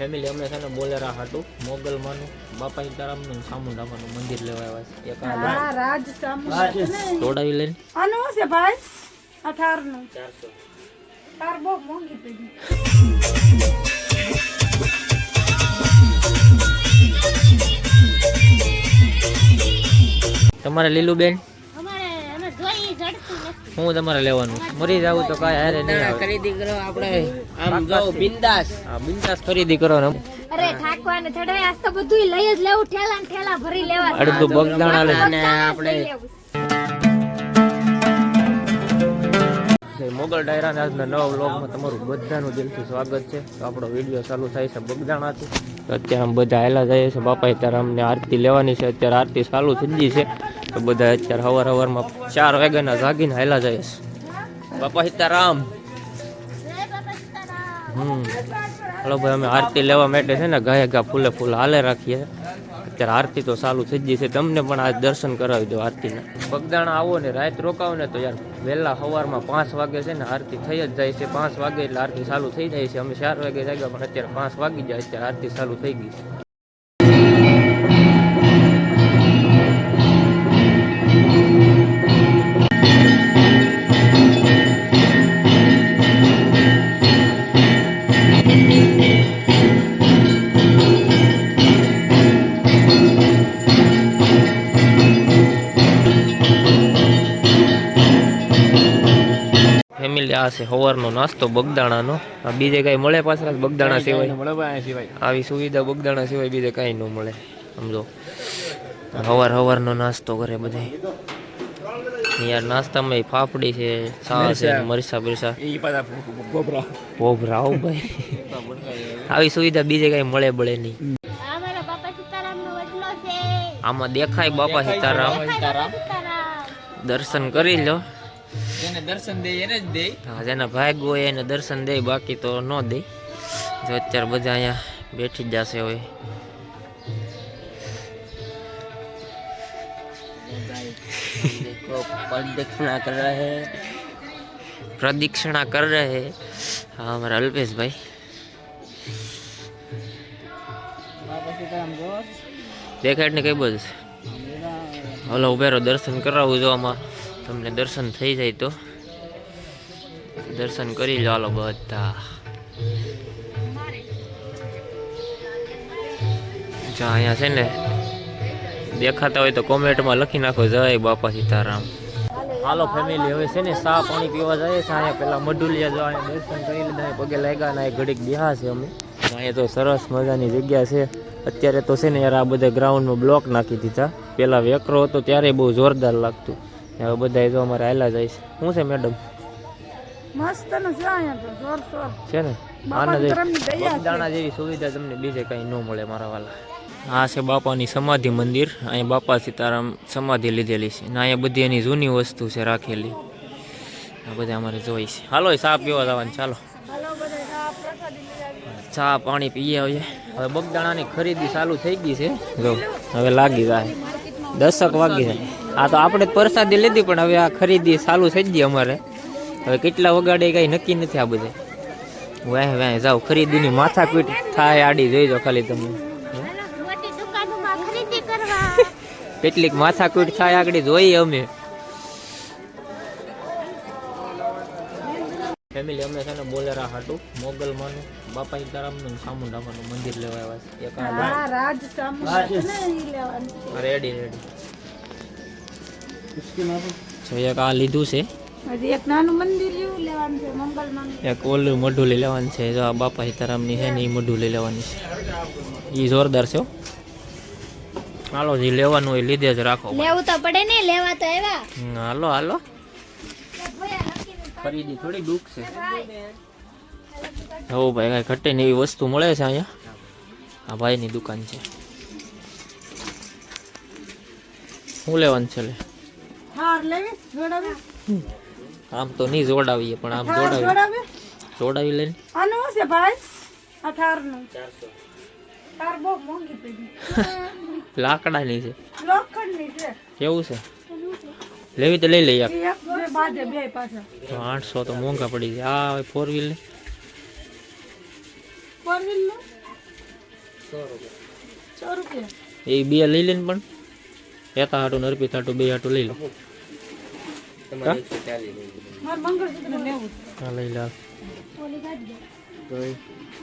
Family અમે છે ને બોલેરા હાટું મોગલમાનું બાપા સીતારામનું ને ધાબાનું મંદિર લેવા આવ્યા છે એક આ રાજ સામુ તોડાવી લઈને. આનું છે ભાઈ? અઠારનું તાર બહુ મોંઘી પડી તમારે લીલું બેન અમારે અમે જોઈ જડતું નથી હું તમારે લેવાનું? મરી જાવું તો કાંઈ હારે નહીં આવે. ખરીદી કરો આપણે આમ જો બિંદાસ. હા બિંદાસ ખરીદી કરો ને અરે ઠાકવાને ચડાય આજ તો બધું લઈ જ લેવું ઠેલા ને ઠેલા ભરી લેવા અડધું બગદાણા લઈને આપણે જય મોગલ ડાયરા આજના નવા બ્લોગમાં તમારું બધાનું દિલથી સ્વાગત છે. તો આપણો વીડિયો ચાલુ થાય છે બગદાણાથી. અત્યારે આમ બધા આવેલા જઈએ છે. બાપા અત્યારે અમને આરતી લેવાની છે. અત્યારે આરતી ચાલુ થઈ ગઈ છે. તો બધા અત્યારે સવાર હવારમાં ચાર વાગ્યાના જાગીને આવેલા જાય છે. બાપા સીતારામ. હમ. હલો ભાઈ, અમે આરતી લેવા માટે છે ને ગાય ગા ફૂલે ફૂલ હાલે રાખીએ. અત્યારે આરતી તો ચાલુ થઈ ગઈ છે. તમને પણ આ દર્શન કરાવી દો આરતીના. પગદાણા આવો ને રાત રોકાવો ને તો યાર વહેલા સવારમાં પાંચ વાગે છે ને આરતી થઈ જ જાય છે. પાંચ વાગે એટલે આરતી ચાલુ થઈ જાય છે. અમે ચાર વાગે જાગ્યા પણ અત્યારે પાંચ વાગી જાય અત્યારે આરતી ચાલુ થઈ ગઈ છે. ફેમિલી આ છે સવારનો નાસ્તો બગદાણાનો. આ બીજે કઈ મળે પાછળ બગદાણા સિવાય. આવી સુવિધા બગદાણા સિવાય બીજે કાંઈ ન મળે સમજો. સવાર સવારનો નાસ્તો કરે બધે યાર નાસ્તામાં ફાફડી છે છા છે મરસા બરસા ભોભરા આવું ભાઈ. આવી સુવિધા બીજે કઈ મળે બળે નહીં. આમાં દેખાય બાપા સીતારામ. દર્શન કરી લો. જેને દર્શન દે એને જ દે. હા, જેના ભાગ હોય એને દર્શન દે, બાકી તો ન દે. જો અત્યારે બધા અહીંયા બેઠી જ જશે હોય પ્રદક્ષિણા કર રહે. પ્રદક્ષિણા કર રહે હા, અમારા અલ્પેશભાઈ. દેખાડ ને કઈ બોલ હલો, ઉભેરો દર્શન કરાવું જો આમાં. તમને દર્શન થઈ જાય તો. દર્શન કરી લો બધા. જો અહીંયા છે ને, દેખાતા હોય તો કોમેન્ટમાં લખી નાખો, જય બાપા સીતારામ. હાલો ફેમિલી હવે છે ને સા પાણી પીવા જાય છે, અહીંયા પેલા મઢુલિયા જો અહીંયા દર્શન કરી લીધા પગે લાગ્યા ને ઘડીક બેહા છે અમે. અહીંયા તો સરસ મજાની જગ્યા છે. અત્યારે તો છે ને યાર આ બધા ગ્રાઉન્ડમાં બ્લોક નાખી દીધા. પેલા વેકરો હતો, ત્યારે બહુ જોરદાર લાગતું. હવે બધા જો અમારે આયલા જાય છે. શું છે મેડમ મસ્ત ને છે અહીંયા તો જોર જોર છે ને? આના. બગદાણા જેવી સુવિધા તમને બીજે કઈ ન મળે મારા વાલા. આ છે બાપાની સમાધિ મંદિર. અહીંયા બાપા સીતારામ સમાધિ લીધેલી છે. ને અહીંયા બધી એની જૂની વસ્તુ છે રાખેલી. આ બધા અમારે જોઈ છે. હાલો ચા પીવા જવાનું ચાલો. ચા પાણી પીએ આવીએ. હવે બગદાણાની ખરીદી ચાલુ થઈ ગઈ છે. જો હવે લાગી જાય. દસક વાગી જાય. આ તો આપણે પ્રસાદી લીધી પણ હવે આ ખરીદી ચાલુ થઈ ગઈ અમારે. હવે કેટલા વગાડે કઈ નક્કી નથી આ બધે. વાહ વાહ જાઓ ખરીદીની માથાકૂટ થાય આડી જોઈજો ખાલી તમે. ખરીદી કેટલીક માથાકૂટ થાય આગળ જોઈએ અમે. ફેમિલી અમે છે ને બોલેરા હાટું મોગલમાનું બાપા સીતારામનું ને ચામુંડામાનું મંદિર લેવા આવ્યા એક છે. રેડી રેડી એક આ લીધું છે હજી એક નાનું મંદિર જેવું લેવાનું છે મંગલમાં એક ઓલું મોઢું લઈ લેવાનું છે જો આ બાપા સીતારામની છે ને એ મઢુલી લેવાની છે એ જોરદાર છે હો. હાલો જે લેવાનું હોય લીધે જ રાખો લેવું તો પડે ને લેવા તો આવ્યા. હાલો હાલો. ખરીદી થોડી દુઃખ છે. હો ભાઈ કાંઈ ઘટે ને એવી વસ્તુ મળે છે અહીંયા? આ ભાઈની દુકાન છે. શું લેવાનું છે લે. આમ તો નહીં જોડાવીએ પણ આમ જોડાવીએ. જોડાવી? લઈને. આનું છે ભાઈ? અઠારનું તાર બહુ મોંઘી પડી લાકડાની છે. લોખંડની છે. કેવું છે? લેવી તો લઈ લઈએ એ બે બાજે બે પાછા આઠસો તો મોંઘા પડી જાય. આ ફોર વ્હીલ ફોર વ્હીલનું? સો રૂપિયા. એ બે લઈ લઈને પણ. એતા હાટું નરપી થાટું બે હાટું લઈ લો. તમારે.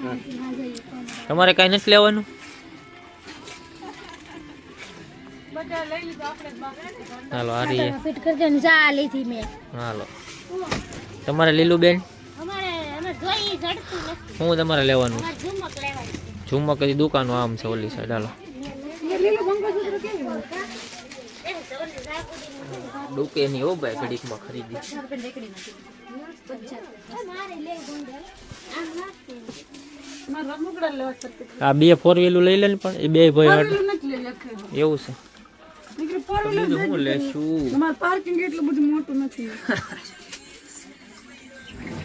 હા? કાંઈ નથી લેવાનું? હાલો આ ફિટ કરજો ને જા લીધી મેં. હાલો. તમારે લીલું બેન અમારે અમે જોઈ જડતું નથી. શું તમારે લેવાનું? ઝુમક લેવાની ઝુમક કદી દુકાનો આમ છે ઓલી સાઈડ હાલો એ લીલું મંગળસૂત્ર કેવું હોય? એ જવને જાગુડી ડુકે ની હો ભાઈ ઘડીકમાં ખરીદી. આ બે ફોર વ્હીલું લઈ લે ને પણ એ બે ભાઈ. એવું છે. બીજું હું જ લેશું? પાર્કિંગ એટલું બધું મોટું નથી.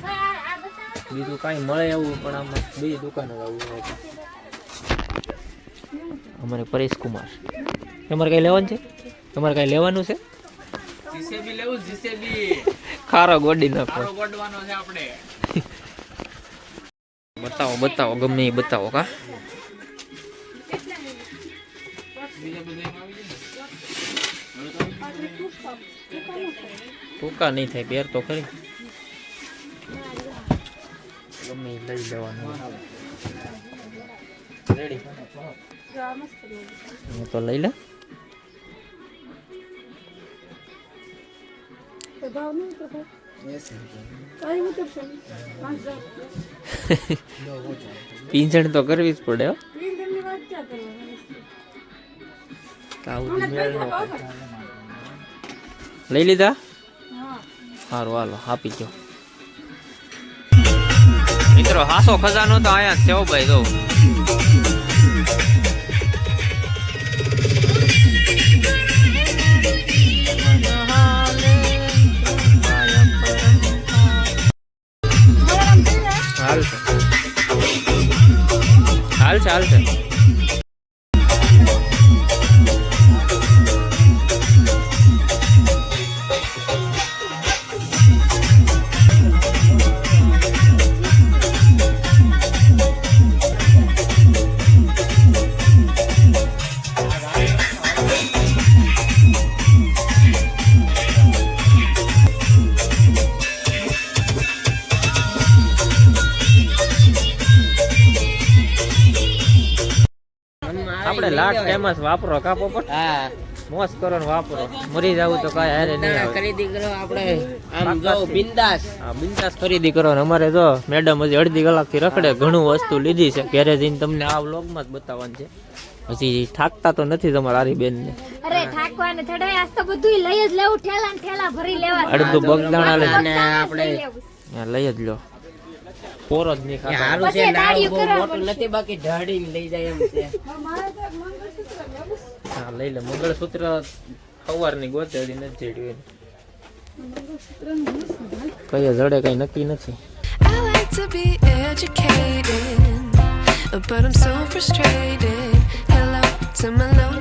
આ આ બતાવો બીજું કાંઈ મળે એવું પણ આમાં બે દુકાને હોય અમારે પરેશ કુમાર તમારે કઈ લેવાનું છે? તમારે કઈ લેવાનું છે? જીસીબી લેવું જીસીબી. ખારો ગોડી નાખો. ખારો ગોડવાનો છે આપણે. બતાવો બતાવો ગમે એ બતાવો કા? ટૂંકા નહીં થાય પહેર તો ખરી. ગમે એ લઈ લેવાનું. રેડી હું તો લઈ લે ભાવ નહીં તો. પીંછણ તો કરવી જ પડે. લઈ લીધા? સારું હાલો આપી દો મિત્રો હાસો ખજાનો તો અહીંયા સેવ ભાઈ તો હાલશે આપણે લાટ ફેમસ વાપરો કાપો પણ. હા. મોસ કરો ને વાપરો. મરી જાવ તો કાંઈ હારે નહીં આવે. ખરીદી કરો આપણે. આમ જો બિંદાસ. હા બિંદાસ ખરીદી કરો ને અમારે જો મેડમ હજી અડધી કલાકથી રખડે ઘણું વસ્તુ લીધી છે. ઘરે જઈને તમને આ વ્લોગમાં જ બતાવવાનું છે. હજી થાકતા તો નથી તમારા હારી બેન ને અરે ઠાકવાને ચડાય આજ તો બધું લઈ જ લેવું. ઠેલા ઠેલા ભરી લેવા. અડધું બગદાણા લઈ અને આપણે. લઈ જ લો. પોરો જ નહીં ખાતા. હારું છે નાળું બહુ મોટું નથી બાકી ઢાળીને લઈ જાય એમ છે મારે તો એક મંગળસૂત્ર લેવું લઈ લે મંગળસૂત્ર સવારની ગોતેડી નથી જડ્યું કઈ જડે કઈ નક્કી નથી but I'm so frustrated. Hello to my